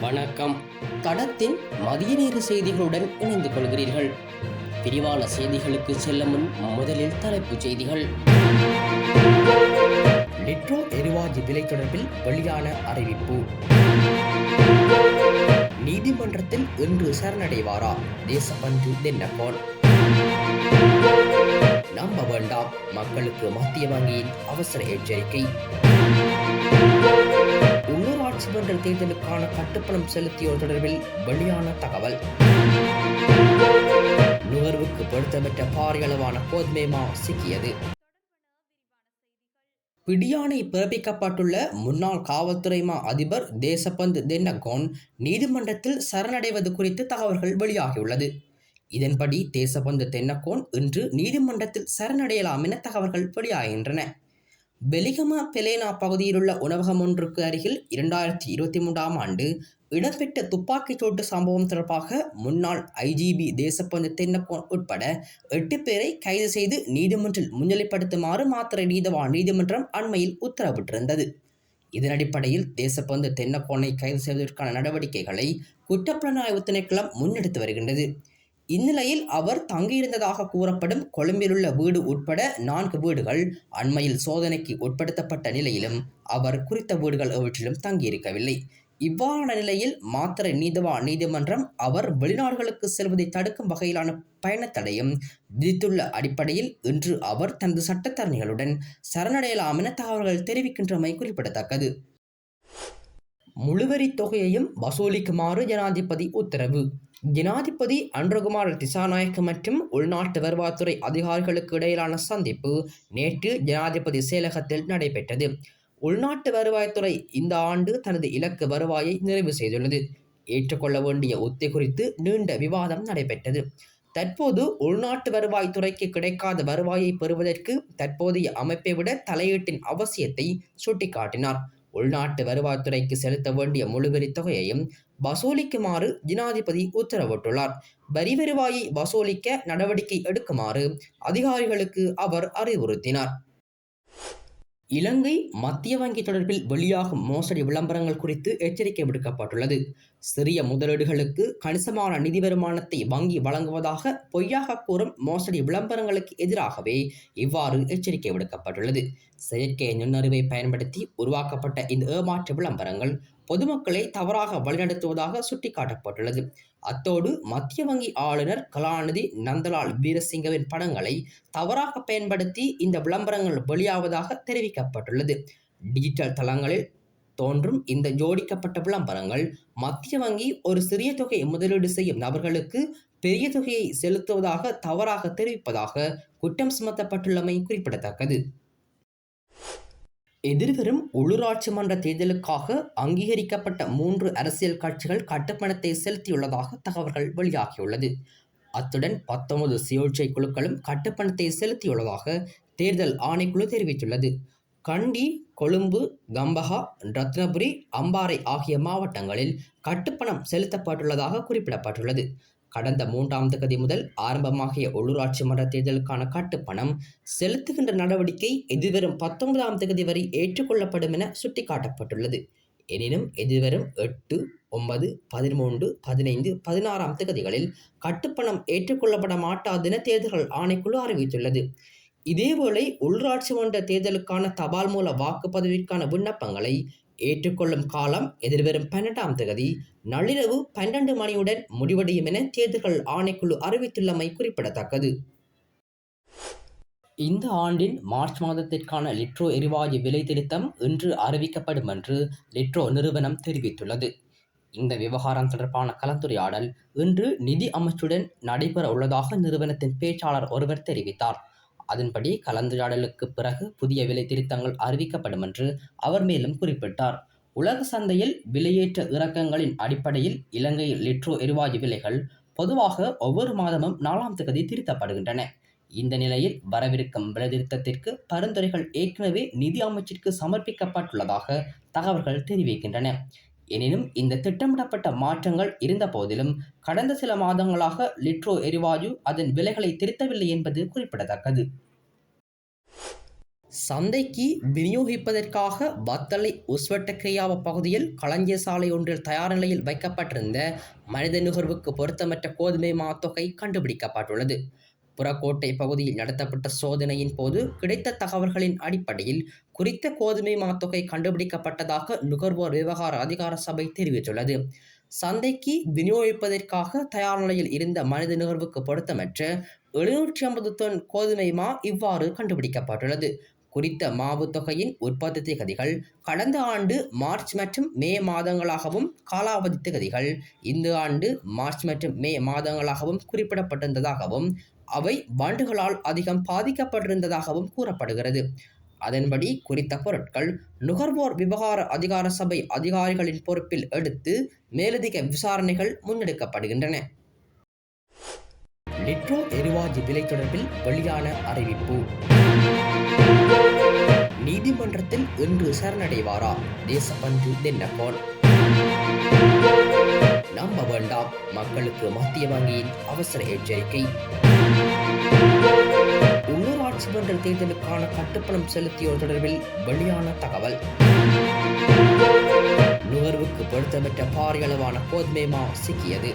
வணக்கம். தடத்தின் மதிய நேர செய்திகளுடன் இணைந்து கொள்கிறீர்கள். விரிவான செய்திகளுக்கு செல்ல முன் முதலில் தலைப்புச் செய்திகள். லிட்ரோ எரிவாயு விலை தொடர்பில் வெளியான அறிவிப்பு. நீதிமன்றத்தில் இன்று சரணடைவாரா? தேசபந்து தென்னகோன். நம்ப வேண்டாம். மக்களுக்கு மத்திய வங்கியின் அவசர எச்சரிக்கை. உள்ளூராட்சி தேர்தலுக்கான கட்டுப்பணம் செலுத்தியோர் தொடர்பில் வெளியான தகவல். நுகர்வுக்கு பொருத்தமிட்ட பாரிய அளவான கோதுமை சிக்கியது. பிடியாணை பிறப்பிக்கப்பட்டுள்ள முன்னாள் காவல்துறை மா அதிபர் தேசபந்து தென்னகோன் நீதிமன்றத்தில் சரணடைவது குறித்து தகவல்கள் வெளியாகியுள்ளது. இதன்படி தேசபந்து தென்னகோன் இன்று நீதிமன்றத்தில் சரணடையலாம் என தகவல்கள் வெளியாகின்றன. பெலிகமா பெலேனா பகுதியிலுள்ள உணவகம் ஒன்றுக்கு அருகில் இரண்டாயிரத்தி இருபத்தி மூன்றாம் ஆண்டு இடம்பெற்ற துப்பாக்கிச் சூட்டு சம்பவம் தொடர்பாக முன்னாள் ஐஜிபி தேசப்பந்து தென்னக்கோன் உட்பட எட்டு பேரை கைது செய்து நீதிமன்றில் முன்னிலைப்படுத்துமாறு மாத்திரை நீதவான் நீதிமன்றம் அண்மையில் உத்தரவிட்டிருந்தது. இதன் அடிப்படையில் தேசப்பந்து தென்னக்கோனை கைது செய்வதற்கான நடவடிக்கைகளை குற்றப்புலனாய்வு திணைக்களம் முன்னெடுத்து வருகின்றது. இந்நிலையில் அவர் தங்கியிருந்ததாக கூறப்படும் கொழும்பிலுள்ள வீடு உட்பட நான்கு வீடுகள் அண்மையில் சோதனைக்கு உட்படுத்தப்பட்ட நிலையிலும் அவர் குறித்த வீடுகள் எவற்றிலும் தங்கியிருக்கவில்லை. இவ்வாறான நிலையில் மாத்திரை நீதவா நீதிமன்றம் அவர் வெளிநாடுகளுக்கு செல்வதை தடுக்கும் வகையிலான பயணத்தடையும் விதித்துள்ள அடிப்படையில் இன்று அவர் தனது சட்டத்தரணிகளுடன் சரணடையலாம் என தகவல்கள் தெரிவிக்கின்றமை குறிப்பிடத்தக்கது. முழுவரி தொகையையும் வசூலிக்குமாறு ஜனாதிபதி உத்தரவு. ஜனாதிபதி அன்றகுமார் திசாநாயக்க மற்றும் உள்நாட்டு வருவாய்த்துறை அதிகாரிகளுக்கு இடையிலான சந்திப்பு நேற்று ஜனாதிபதி செயலகத்தில் நடைபெற்றது. உள்நாட்டு வருவாய்த்துறை இந்த ஆண்டு தனது இலக்கு வருவாயை நிறைவு செய்துள்ளது. ஏற்றுக்கொள்ள வேண்டிய உத்தி குறித்து நீண்ட விவாதம் நடைபெற்றது. தற்போது உள்நாட்டு வருவாய்த்துறைக்கு கிடைக்காத வருவாயை பெறுவதற்கு தற்போதைய அமைப்பை விட தலையீட்டின் அவசியத்தை சுட்டிக்காட்டினார். உள்நாட்டு வருவாய்த்துறைக்கு செலுத்த வேண்டிய முழுவரி தொகையையும் வசூலிக்குமாறு ஜனாதிபதி உத்தரவிட்டுள்ளார். வரி வருவாயை வசூலிக்க நடவடிக்கை எடுக்குமாறு அதிகாரிகளுக்கு அவர் அறிவுறுத்தினார். இலங்கை மத்திய வங்கி தொடர்பில் வெளியாகும் மோசடி விளம்பரங்கள் குறித்து எச்சரிக்கை விடுக்கப்பட்டுள்ளது. சிறிய முதலீடுகளுக்கு கணிசமான நிதி வருமானத்தை வங்கி வழங்குவதாக பொய்யாக கூறும் மோசடி விளம்பரங்களுக்கு எதிராகவே இவ்வாறு எச்சரிக்கை விடுக்கப்பட்டுள்ளது. செயற்கை நுண்ணறிவை பயன்படுத்தி உருவாக்கப்பட்ட இந்த ஏமாற்று விளம்பரங்கள் பொதுமக்களை தவறாக வழிநடத்துவதாக சுட்டிக்காட்டப்பட்டுள்ளது. அத்தோடு மத்திய வங்கி ஆளுநர் கலாநிதி நந்தலால் வீரசிங்கவின் படங்களை தவறாக பயன்படுத்தி இந்த விளம்பரங்கள் வெளியாவதாக தெரிவிக்கப்பட்டுள்ளது. டிஜிட்டல் தளங்களில் தோன்றும் இந்த ஜோடிக்கப்பட்ட விளம்பரங்கள் மத்திய வங்கி ஒரு சிறிய தொகை முதலீடு செய்யும் நபர்களுக்கு பெரிய தொகையை செலுத்துவதாக தவறாக தெரிவிப்பதாக குற்றம் சுமத்தப்பட்டுள்ளமை குறிப்பிடத்தக்கது. எதிர்வரும் உள்ளூராட்சி மன்ற தேர்தலுக்காக அங்கீகரிக்கப்பட்ட மூன்று அரசியல் கட்சிகள் கட்டுப்பணத்தை செலுத்தியுள்ளதாக தகவல்கள் வெளியாகியுள்ளது. அத்துடன் பத்தொன்பது சுயோட்சை குழுக்களும் கட்டுப்பணத்தை செலுத்தியுள்ளதாக தேர்தல் ஆணைக்குழு தெரிவித்துள்ளது. கண்டி கொழும்பு கம்பஹா ரத்னபுரி அம்பாறை ஆகிய மாவட்டங்களில் கட்டுப்பணம் செலுத்தப்பட்டுள்ளதாக குறிப்பிடப்பட்டுள்ளது. கடந்த மூன்றாம் தகுதி முதல் ஆரம்பமாகிய உள்ளூராட்சி மன்ற தேர்தலுக்கான கட்டுப்பணம் செலுத்துகின்ற நடவடிக்கை எதிர்வரும் பத்தொன்பதாம் தகுதி வரை ஏற்றுக்கொள்ளப்படும் என சுட்டிக்காட்டப்பட்டுள்ளது. எனினும் எதிர்வரும் எட்டு ஒன்பது பதிமூன்று பதினைந்து பதினாறாம் தகுதிகளில் கட்டுப்பணம் ஏற்றுக்கொள்ளப்பட மாட்டாதென தேர்தல்கள் ஆணைக்குழு அறிவித்துள்ளது. இதேவேளை உள்ளூராட்சி மன்ற தேர்தலுக்கான தபால் மூல வாக்குப்பதிவிற்கான விண்ணப்பங்களை ஏற்றுக்கொள்ளும் காலம் எதிர்வரும் பன்னெண்டாம் தேதி. நள்ளிரவு பன்னெண்டு மணியுடன் முடிவடையும் என தேர்தல்கள் ஆணைக்குழு அறிவித்துள்ளமை குறிப்பிடத்தக்கது. இந்த ஆண்டின் மார்ச் மாதத்திற்கான லிட்ரோ எரிவாயு விலை திருத்தம் இன்று அறிவிக்கப்படும் என்று லிட்ரோ நிறுவனம் தெரிவித்துள்ளது. இந்த விவகாரம் தொடர்பான கலந்துரையாடல் இன்று நிதி அமைச்சுடன் நடைபெற உள்ளதாக நிறுவனத்தின் பேச்சாளர் ஒருவர் தெரிவித்தார். அதன்படி கலந்துரையாடலுக்கு பிறகு புதிய விலை திருத்தங்கள் அறிவிக்கப்படும் என்று அவர் மேலும் குறிப்பிட்டார். உலக சந்தையில் விலையேற்ற இறக்கங்களின் அடிப்படையில் இலங்கையில் லிட்ரோ எரிவாயு விலைகள் பொதுவாக ஒவ்வொரு மாதமும் நாலாம் தேதி திருத்தப்படுகின்றன. இந்த நிலையில் வரவிருக்கும் விலை திருத்தத்திற்கு பரிந்துரைகள் ஏற்கனவே நிதி அமைச்சிற்கு சமர்ப்பிக்கப்பட்டுள்ளதாக தகவல்கள் தெரிவிக்கின்றன. எனினும் இந்த திட்டமிடப்பட்ட மாற்றங்கள் இருந்த போதிலும் கடந்த சில மாதங்களாக லிட்ரோ எரிவாயு அதன் விலைகளை திருத்தவில்லை என்பது குறிப்பிடத்தக்கது. சந்தைக்கு விநியோகிப்பதற்காக வத்தளை உஸ்வட்டக்கையாவ பகுதியில் களஞ்சிய சாலை ஒன்றில் தயார் நிலையில் வைக்கப்பட்டிருந்த மனித நுகர்வுக்கு பொருத்தமற்ற கோதுமை மாத்தொகை கண்டுபிடிக்கப்பட்டுள்ளது. புறக்கோட்டை பகுதியில் நடத்தப்பட்ட சோதனையின் போது கிடைத்த தகவல்களின் அடிப்படையில் குறித்த கோதுமை மாத்தொகை கண்டுபிடிக்கப்பட்டதாக நுகர்வோர் விவகார அதிகார சபை தெரிவித்துள்ளது. சந்தைக்கு விநியோகிப்பதற்காக தயார் நிலையில் இருந்த மனித நுகர்வுக்கு பொருத்தமற்ற எழுநூற்றி ஐம்பது தொன் கோதுமை மா இவ்வாறு கண்டுபிடிக்கப்பட்டுள்ளது. குறித்த மாவு தொகையின் உற்பத்தி திகதிகள் கடந்த ஆண்டு மார்ச் மற்றும் மே மாதங்களாகவும் காலாவதி திகதிகள் இந்த ஆண்டு மார்ச் மற்றும் மே மாதங்களாகவும் குறிப்பிடப்பட்டிருந்ததாகவும் அவை வண்டுகளால் அதிகம் பாதிக்கப்பட்டிருந்ததாகவும் கூறப்படுகிறது. அதன்படி குறித்த பொருட்கள் நுகர்வோர் விவகார அதிகார சபை அதிகாரிகளின் பொறுப்பில் எடுத்து மேலதிக விசாரணைகள் முன்னெடுக்கப்படுகின்றன. லிட்ரோ எரிவாயு விலை தொடர்பில் வெளியான அறிவிப்பு. நீதிமன்றத்தில் இன்று சரணடைவாரா? தேசபந்து தென்னகோன் நம்ப வேண்டாம். மக்களுக்கு மத்திய வங்கியின் அவசர எச்சரிக்கை. உள்ளூராட்சி மன்ற தேர்தலுக்கான கட்டுப்பணம் செலுத்தியோர் தொடர்பில் வெளியான தகவல். நுகர்வுக்கு பொருத்தமற்ற பாரிய அளவான கோதுமை மா சிக்கியது.